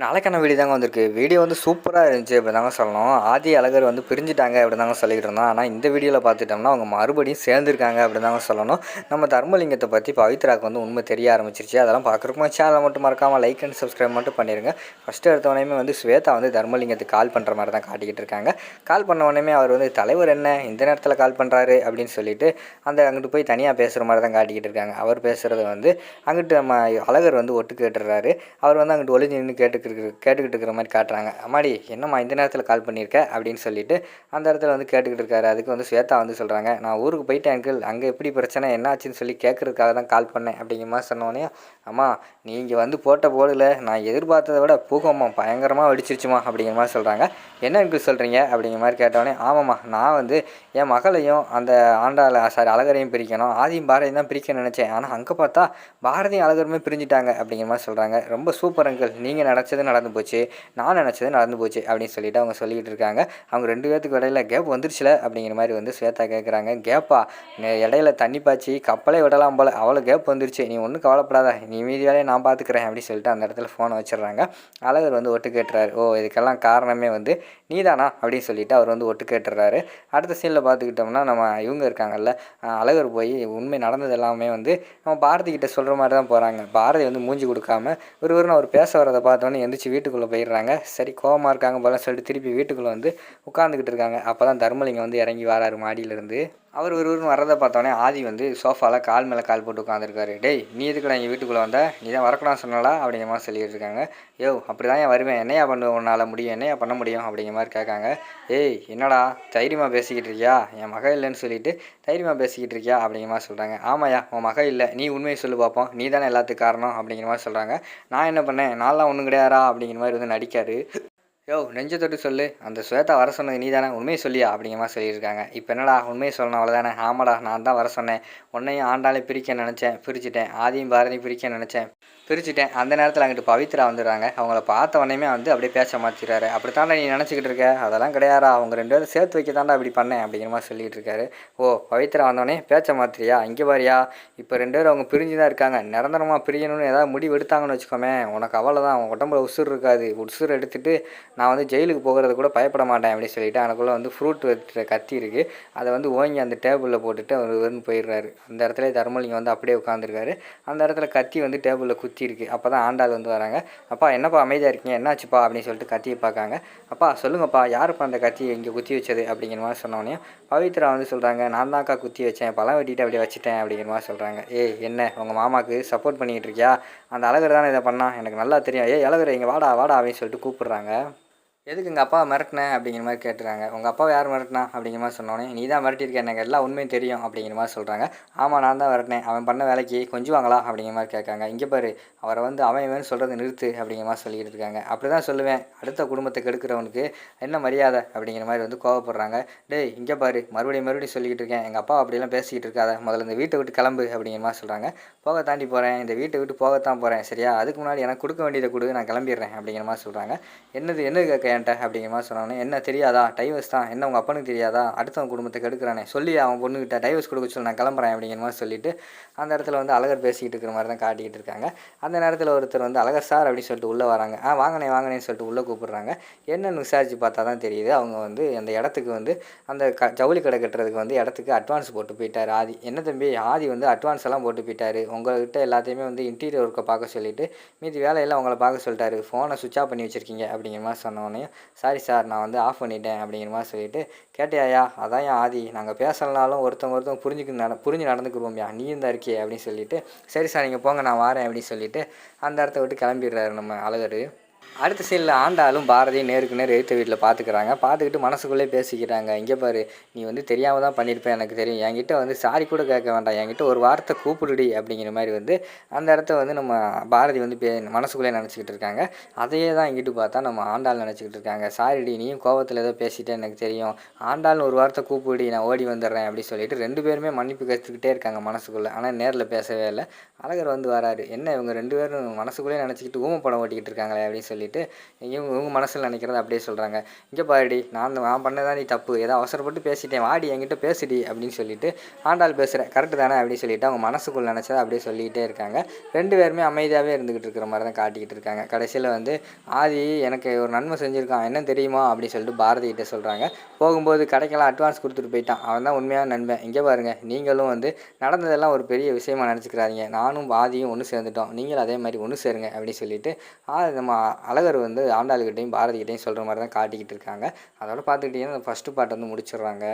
நாளைக்கான வீடியோ தாங்க வந்திருக்கு. வீடியோ வந்து சூப்பராக இருந்துச்சு அப்படி தாங்க சொல்லணும். ஆதி அழகர் வந்து பிரிஞ்சுட்டாங்க அப்படி தாங்க சொல்லிக்கிட்டு இருந்தோம் ஆனால் இந்த வீடியோவில் பார்த்துட்டோம்னா அவங்க மறுபடியும் சேர்ந்துருக்காங்க அப்படி தாங்க சொல்லணும். நம்ம தர்மலிங்கத்தை பற்றி பவித்ராக்கு வந்து உண்மை தெரிய ஆரம்பிச்சிருச்சு. அதெல்லாம் பார்க்குறப்போ சேனலை மட்டும் மறக்காமல் லைக் அண்ட் சப்ஸ்கிரைப் மட்டும் பண்ணிடுங்க ஃபஸ்ட்டு எடுத்தவொடனே வந்து ஸ்வேதா வந்து தர்மலிங்கத்துக்கு கால் பண்ணுற மாதிரி தான் காட்டிக்கிட்டு இருக்காங்க. கால் பண்ண உடனே அவர் வந்து தலைவர் என்ன? இந்த நேரத்தில் கால் பண்ணுறாரு அப்படின்னு சொல்லிட்டு அந்த அங்கிட்டு போய் தனியாக பேசுகிற மாதிரி தான் காட்டிக்கிட்டு இருக்காங்க. அவர் பேசுகிறத வந்து அங்கிட்டு நம்ம அழகர் வந்து ஒட்டு கேட்டுறாரு. அவர் வந்து அங்கிட்டு ஒளிஞ்சு நின்று கேட்டு கேட்டுக்கிட்டு கேட்டுக்கிட்டு இருக்கிற மாதிரி காட்டுறாங்க. அம்மாடி என்னம்மா இந்த நேரத்தில் கால் பண்ணியிருக்க? அப்படின்னு சொல்லிட்டு அந்த இடத்துல வந்து கேட்டுக்கிட்டு இருக்காரு. அதுக்கு வந்து ஸ்வேதா வந்து சொல்கிறாங்க நான் ஊருக்கு போயிட்டேன் அங்கிள் அங்கே எப்படி பிரச்சனை என்னாச்சுன்னு சொல்லி கேட்குறதுக்காக தான் கால் பண்ணேன் அப்படிங்கிற மாதிரி சொன்னோடனே அம்மா நீங்கள் வந்து போட்ட போடல நான் எதிர்பார்த்ததை விட பூகம்மா பயங்கரமாக வெடிச்சிருச்சுமா அப்படிங்கிற மாதிரி சொல்கிறாங்க என்ன அங்கிள் சொல்கிறீங்க அப்படிங்கிற மாதிரி கேட்டோடனே ஆமாம்மா நான் வந்து என் மகளையும் அந்த ஆண்டாள சாரி அழகரையும் பிரிக்கணும். ஆதியும் பாரதியும் தான் பிரிக்க நினச்சேன். ஆனால் அங்கே பார்த்தா பாரதியும் அழகருமே பிரிஞ்சிட்டாங்க அப்படிங்கிற மாதிரி சொல்கிறாங்க ரொம்ப சூப்பர் அங்கிள் நீங்கள் நினச்சது நடந்து போச்சு நான் நினச்சது நடந்து போச்சு அப்படின்னு சொல்லிட்டு அவங்க சொல்லிக்கிட்டு இருக்காங்க. அவங்க ரெண்டு பேர்த்துக்கு இடையில கேப் வந்துருச்சுல அப்படிங்கிற மாதிரி வந்து ஸ்வேதா கேட்குறாங்க கேப்பா இடையில தண்ணி பாய்ச்சி கப்பலே விடலாம் போல. அவ்வளோ கேப் வந்துருச்சு. நீ ஒன்றும் கவலைப்படாத. நீ மீதி வேலையை நான் பார்த்துக்கிறேன் அப்படின்னு சொல்லிட்டு அந்த இடத்துல ஃபோனை வச்சிடுறாங்க. அழகர் வந்து ஒட்டு கேட்டுறாரு. ஓ இதுக்கெல்லாம் காரணமே வந்து நீதானா? அப்படின்னு சொல்லிட்டு அவர் வந்து ஒட்டு கேட்டுறாரு. அடுத்த சீனில் பார்த்துக்கிட்டோம்னா நம்ம இவங்க இருக்காங்கல்ல அழகர் போய் உண்மை நடந்தது எல்லாமே வந்து நம்ம பாரதி கிட்ட சொல்கிற மாதிரி தான் போகிறாங்க பாரதி வந்து மூஞ்சி கொடுக்காம ஒருவருன்னு அவர் பேச வரதை பார்த்தோன்னே எந்திரிச்சு வீட்டுக்குள்ளே போயிடுறாங்க. சரி கோவமாக இருக்காங்க போல சொல்லிட்டு திருப்பி வீட்டுக்குள்ளே வந்து உட்காந்துக்கிட்டு இருக்காங்க. அப்போ தான் தர்மலிங்கம் வந்து இறங்கி வராரு மாடியிலேருந்து. அவர் ஒருவரும் வர்றதை பார்த்தோன்னே ஆதி வந்து சோஃபாவில் கால் மேலே கால் போட்டு உட்காந்துருக்காரு டேய் நீ எதுக்குடா எங்கள் வீட்டுக்குள்ளே வந்த? நீ தான் வரக்கூடாது சொன்னாலா அப்படிங்கிற மாதிரி சொல்லிட்டு இருக்காங்க. யோ அப்படி தான் ஏன் வருவேன்? என்னையா பண்ண? உன்னால் முடியும். என்னையா பண்ண முடியும்? அப்படிங்கிற மாதிரி கேட்காங்க. ஏய் என்னடா? தைரியமாக பேசிக்கிட்டு இருக்கியா? என் மக இல்லைன்னு சொல்லிட்டு தைரியமாக பேசிக்கிட்டு இருக்கியா? அப்படிங்கிற மாதிரி சொல்கிறாங்க ஆமாயா உன் மக இல்லை. நீ உண்மையை சொல்லி பார்ப்போம் நீ தானே எல்லாத்துக்கும் காரணம்? அப்படிங்கிற மாதிரி சொல்கிறாங்க நான் என்ன பண்ணேன்? நான்லாம் ஒன்றும் கிடையாதா அப்படிங்கிற மாதிரி வந்து நடிக்காரு. யோ நெஞ்ச தொட்டு சொல்லு. அந்த ஸ்வேதா வர சொன்னது நீ தானே உண்மையை சொல்லியா? அப்படிங்கிற மாதிரி சொல்லியிருக்காங்க. இப்போ என்னடா உண்மையை சொல்லணும்? அவ்வளோதானே ஆமாடா நான் தான் வர சொன்னேன். உன்னையும் ஆண்டாலே பிரிக்க நினச்சேன். பிரிச்சுட்டேன். ஆதியும் பாரதியும் பிரிக்க நினச்சேன். பிரிச்சுட்டேன். அந்த நேரத்தில் அங்கிட்டு பவித்ரா வந்துடுறாங்க. அவங்கள பார்த்த உடனே வந்து அப்படியே பேச மாற்றிடுறாரு அப்படி தாண்டா நீ நினச்சிக்கிட்டு இருக்க? அதெல்லாம் கிடையாதா அவங்க ரெண்டு பேரும் சேர்த்து வைக்க தாண்டா அப்படி பண்ணேன் அப்படிங்கிற மாதிரி சொல்லிட்டு இருக்காரு. ஓ பவித்ரா வந்தோடனே பேச்ச மாத்திரியா இங்கே பாரியா. இப்போ ரெண்டு பேரும் அவங்க பிரிஞ்சு தான் இருக்காங்க. நிரந்தரமாக பிரியணும்னு ஏதாவது முடிவு எடுத்தாங்கன்னு வச்சுக்கோமே. உனக்கு அவ்வளோதான் உன் உடம்புல உசுர் இருக்காது. உசுர் எடுத்துட்டு நான் வந்து ஜெயிலுக்கு போகிறது கூட பயப்பட மாட்டேன் அப்படின்னு சொல்லிட்டு எனக்குள்ளே வந்து ஃப்ரூட் வெட்டுற கத்தி இருக்குது அதை வந்து ஓங்கி அந்த டேபிளில் போட்டுட்டு அவர் வந்து போயிடுறாரு. அந்த இடத்துல தர்மலிங்கம் வந்து அப்படியே உட்காந்துருக்காரு அந்த இடத்துல கத்தி வந்து டேபிளில் குத்தி இருக்கு. அப்போ தான் ஆண்டாள் வந்து வராங்க. அப்பா என்னப்பா அமைதியாக இருக்கீங்க? என்னாச்சுப்பா? அப்படின்னு சொல்லிட்டு கத்தியை பார்க்காங்க. அப்பா சொல்லுங்கப்பா யாருப்பா அந்த கத்தியை இங்கே குத்தி வச்சது? அப்படிங்கிற மாதிரி சொன்னோடனே பவித்ரா வந்து சொல்கிறாங்க நான் தான்க்கா குத்தி வச்சேன். பழம் வெட்டிட்டு அப்படியே வச்சுட்டேன். அப்படிங்கிற மாதிரி சொல்கிறாங்க ஏய் என்ன? உங்கள் மாமாவுக்கு சப்போர்ட் பண்ணிக்கிட்டு இருக்கியா? அந்த அழகர் தானே இதை பண்ணால் எனக்கு நல்லா தெரியும். ஏய் அழகர் இங்கே வாடா வாடா அப்படின்னு சொல்லிட்டு கூப்பிட்றாங்க. எதுக்கு எங்கள் அப்பா மிரட்டினேன் அப்படிங்கிற மாதிரி கேட்டுறாங்க. உங்கள் அப்பாவை யார் மிரட்டினா அப்படிங்கிற மாதிரி சொன்னோன்னே நீ தான் மிரட்டியிருக்க எனக்கு எல்லா உண்மையும் தெரியும் அப்படிங்கிற மாதிரி சொல்கிறாங்க ஆமாம் நான் தான் மிரட்டினேன். அவன் பண்ண வேலைக்கு கொஞ்சுவாங்களா? அப்படிங்கிற மாதிரி கேட்காங்க. இங்கே பாரு அவரை வந்து அவன் இவன் சொல்கிறது நிறுத்து அப்படிங்கிற மாதிரி சொல்லிக்கிட்டு இருக்காங்க. அப்படி தான் சொல்லுவேன். அடுத்த குடும்பத்தை கெடுக்கிறவனுக்கு என்ன மரியாதை? அப்படிங்கிற மாதிரி வந்து கோவப்படுறாங்க. டேய் இங்கே பாரு. மறுபடியும் மறுபடியும் சொல்லிக்கிட்டு இருக்கேன். எங்கள் அப்பா அப்படிலாம் பேசிக்கிட்டு இருக்காத. முதல்ல இந்த வீட்டை விட்டு கிளம்பு அப்படிங்கிற மாதிரி சொல்கிறாங்க போக தாண்டி போகிறேன் இந்த வீட்டை விட்டு போகத்தான் போகிறேன் சரியா? அதுக்கு முன்னாடி எனக்கு கொடுக்க வேண்டியதை கொடு. நான் கிளம்பிடுறேன் அப்படிங்கிற மாதிரி சொல்கிறாங்க என்னது? என்ன கேட்க? என்கிட்ட அப்படிங்கிற மாதிரி சொன்னானே என்ன தெரியாதா? டைவர்ஸ் தான். என்ன உங்கள் அப்பனுக்கு தெரியாதா? அடுத்தவன் குடும்பத்தை கெடுக்கிறானே. சொல்லி அவன் பொண்ணுக்கிட்ட டைவர்ஸ் கொடுக்க சொல்லி நான் கிளம்புறேன் அப்படிங்கிற மாதிரி சொல்லிட்டு அந்த இடத்துல வந்து அழகர் பேசிக்கிட்டு இருக்கிற மாதிரி தான் காட்டிக்கிட்டு இருக்காங்க. அந்த நேரத்தில் ஒருத்தர் வந்து அழகர் சார் அப்படின்னு சொல்லிட்டு உள்ளே வராங்க. ஆ வாங்கனே வாங்கினேன்னு சொல்லிட்டு உள்ளே கூப்பிடுறாங்க. என்னன்னு விசாரிச்சு பார்த்தா தான் தெரியுது அவங்க வந்து அந்த இடத்துக்கு வந்து அந்த க ஜவுளி கடை கட்டுறதுக்கு வந்து இடத்துக்கு அட்வான்ஸ் போட்டு போயிட்டார் ஆதி. என்ன தம்பி? ஆதி வந்து அட்வான்ஸ் எல்லாம் போட்டு போயிட்டார். உங்கள்கிட்ட எல்லாத்தையுமே வந்து இன்டீரியர் ஒர்க்கை பார்க்க சொல்லிட்டு மீதி வேலையெல்லாம் உங்களை பார்க்க சொல்லிட்டாரு. ஃபோனை சுவிச் ஆஃப் பண்ணி வச்சுருக்கீங்க அப்படிங்கிற மாதிரி சொன்னோடனே சாரி சார் நான் வந்து ஆஃப் பண்ணிட்டேன் அப்படிங்கிற மாதிரி சொல்லிட்டு கேட்டியாயா அதான் ஏன் ஆதி நாங்கள் பேசலனாலும் ஒருத்தவங்க ஒருத்தவங்க புரிஞ்சுக்கு நட புரிஞ்சு நடந்துக்குருவோம்யா நீயும் தான் இருக்கியே அப்படின்னு சொல்லிட்டு சரி சார் நீங்கள் போங்க நான் வரேன் அப்படின்னு சொல்லிட்டு அந்த இடத்த விட்டு கிளம்பிடுறாரு நம்ம அழகர். அடுத்த சீனில் ஆண்டாலும் பாரதியும் நேருக்கு நேர் எழுத்த வீட்டில் பார்த்துக்கிறாங்க பார்த்துக்கிட்டு மனசுக்குள்ளே பேசிக்கிறாங்க. இங்கே பாரு நீ வந்து தெரியாமல் தான் பண்ணியிருப்பேன் எனக்கு தெரியும். என்கிட்ட வந்து சாரி கூட கேட்க வேண்டாம். என்கிட்ட ஒரு வார்த்தை கூப்பிடுடி அப்படிங்கிற மாதிரி வந்து அந்த இடத்த வந்து நம்ம பாரதி வந்து பே மனசுக்குள்ளே நினச்சிக்கிட்டு இருக்காங்க. அதையே தான் இங்கிட்டு பார்த்தா நம்ம ஆண்டாள் நினச்சிக்கிட்டு இருக்காங்க. சாரிடி நீயும் கோவத்தில் ஏதோ பேசிட்டே எனக்கு தெரியும். ஆண்டாள்னு ஒரு வார்த்தை கூப்பிடி நான் ஓடி வந்துடுறேன் அப்படின்னு சொல்லிட்டு ரெண்டு பேருமே மன்னிப்பு கற்றுக்கிட்டே இருக்காங்க மனசுக்குள்ளே. ஆனால் நேரில் பேசவே இல்லை. அழகர் வந்து வராரு. என்ன இவங்க ரெண்டு பேரும் மனசுக்குள்ளே நினச்சிக்கிட்டு ஊமப்படம் ஓட்டிக்கிட்டு இருக்காங்களே அப்படின்னு சொல்லி சொல்லிட்டு இவங்க இவங்க மனசில் நினைக்கிறத அப்படியே சொல்கிறாங்க இங்கே பாருடி நான் நான் பண்ணதான் நீ தப்பு. ஏதோ அவசரப்பட்டு பேசிட்டேன். வாடி என்கிட்ட பேசுடி அப்படின்னு சொல்லிட்டு ஆண்டாள் பேசுகிறேன் கரெக்டு தானே அப்படின்னு சொல்லிட்டு அவங்க மனசுக்குள்ள நினச்சதை அப்படியே சொல்லிக்கிட்டே இருக்காங்க. ரெண்டு பேருமே அமைதியாகவே இருந்துக்கிட்டு இருக்கிற மாதிரி தான் காட்டிக்கிட்டு இருக்காங்க. கடைசியில் வந்து ஆதி எனக்கு ஒரு நன்மை செஞ்சுருக்கான். என்ன தெரியுமா? அப்படின்னு சொல்லிட்டு பாரதி கிட்ட சொல்கிறாங்க போகும்போது கடைக்கெல்லாம் அட்வான்ஸ் கொடுத்துட்டு போயிட்டான். அவன் தான் உண்மையான நண்பன். இங்கே பாருங்கள் நீங்களும் வந்து நடந்ததெல்லாம் ஒரு பெரிய விஷயமா நினச்சிக்கிறாதீங்க. நானும் பாதியும் ஒன்று சேர்ந்துட்டோம். நீங்களும் அதே மாதிரி ஒன்று சேருங்க அப்படின்னு சொல்லிட்டு நம்ம அழகர் வந்து ஆண்டாளுக்கிட்டையும் பாரதிக்கிட்டையும் சொல்கிற மாதிரி தான் காட்டிக்கிட்டு இருக்காங்க. அதோட பார்த்துக்கிட்டிங்கன்னா ஃபஸ்ட்டு பாட்டு வந்து முடிச்சிடுறாங்க.